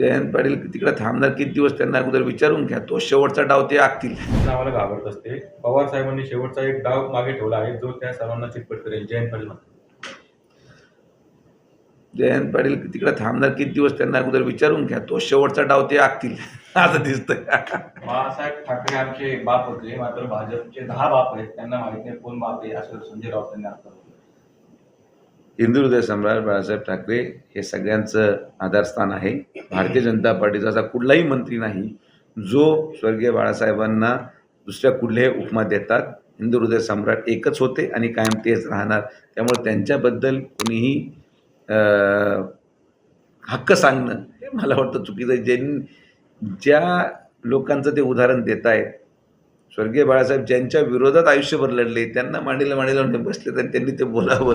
जयंत पाटील तिकडे थांबणार किती दिवस त्यांना अगोदर विचारून घ्या. तो शेवटचा डाव ते आखतील. नावाला घाबरत असते. पवार साहेबांनी शेवटचा एक डाव मागे ठेवला आहे जो त्या सर्वांना चितपट करेल. जयंत पाटील. जयंत पाटील तिकडे थांबणार किती दिवस त्यांना अगोदर विचारून घ्या. तो शेवटचा डाव ते आखतील. असं दिसतंय. बाळासाहेब ठाकरे आमचे बाप होते मात्र भाजपचे दहा बाप आहेत त्यांना माहीत नाही कोण बाप आहे असं संजय राऊत यांनी आता हिंदू हृदय सम्राट बाळासाहेब ठाकरे हे सगळ्यांचं आधारस्थान आहे. भारतीय जनता पार्टीचा असा कुठलाही मंत्री नाही जो स्वर्गीय बाळासाहेबांना दुसऱ्या कुठल्याही उपमा देतात. हिंदू हृदय सम्राट एकच होते आणि कायम तेच राहणार. त्यामुळे त्यांच्याबद्दल कोणीही हक्क सांगणं हे मला वाटतं चुकीचं ज्यांनी ज्या लोकांचं ते उदाहरण देत आहेत स्वर्गीय बाळासाहेब ज्यांच्या विरोधात आयुष्यभर लढले त्यांना मांडीला मांडीला बसले तर त्यांनी ते बोलावं.